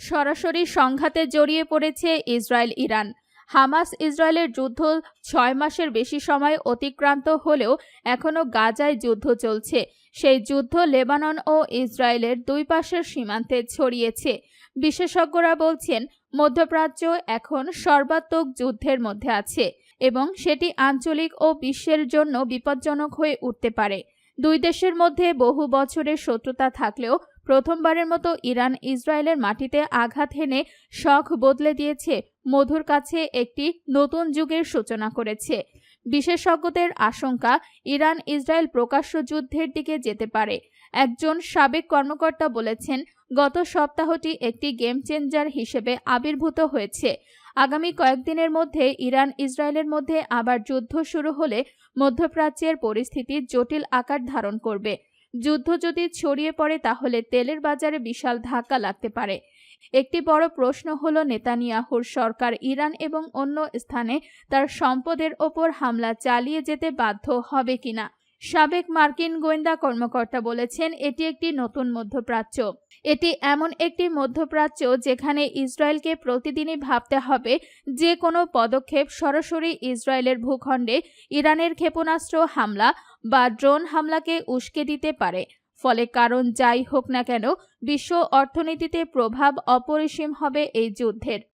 সরাসরি সংঘাতে জড়িয়ে পড়েছে ইসরায়েল, ইরান। হামাস ইসরায়েলের যুদ্ধ ছয় মাসের বেশি সময় অতিক্রান্ত হলেও এখনও গাজায় যুদ্ধ চলছে। সেই যুদ্ধ লেবানন ও ইসরায়েলের দুই পাশের সীমান্তে ছড়িয়েছে। বিশেষজ্ঞরা বলছেন, মধ্যপ্রাচ্য এখন সর্বাত্মক যুদ্ধের মধ্যে আছে এবং সেটি আঞ্চলিক ও বিশ্বের জন্য বিপজ্জনক হয়ে উঠতে পারে। দুই দেশের মধ্যে বহু বছরের শত্রুতা থাকলেও প্রথমবারের মতো ইরান ইসরায়েলের মাটিতে আঘাত হেনে শখ বদলে দিয়েছে মধুর কাছে একটি নতুন যুগের সূচনা করেছে। বিশেষজ্ঞদের আশঙ্কা, ইরান ইসরায়েল প্রকাশ্য যুদ্ধের দিকে যেতে পারে। একজন সাবেক কর্মকর্তা বলেছেন, গত সপ্তাহটি একটি গেম চেঞ্জার হিসেবে আবির্ভূত হয়েছে। আগামী কয়েকদিনের মধ্যে ইরান ইসরায়েলের মধ্যে আবার যুদ্ধ শুরু হলে মধ্যপ্রাচ্যের পরিস্থিতি জটিল আকার ধারণ করবে। যুদ্ধ যদি ছড়িয়ে পড়ে, তাহলে তেলের বাজারে বিশাল ধাক্কা লাগতে পারে। একটি বড় প্রশ্ন হল নেতানিয়াহুর সরকার ইরান এবং অন্য স্থানে তার সম্পদের ওপর হামলা চালিয়ে যেতে বাধ্য হবে কিনা? সাবেক মার্কিন গোয়েন্দা কর্মকর্তা বলেছেন, এটি একটি নতুন মধ্যপ্রাচ্য। এটি এমন একটি মধ্যপ্রাচ্য যেখানে ইসরায়েলকে প্রতিদিনই ভাবতে হবে যে কোনো পদক্ষেপ সরাসরি ইসরায়েলের ভূখণ্ডে ইরানের ক্ষেপণাস্ত্র হামলা বা ড্রোন হামলাকে উস্কে দিতে পারে, ফলে কারণ যাই হোক না কেন, বিশ্ব অর্থনীতিতে প্রভাব অপরিসীম হবে এই যুদ্ধের।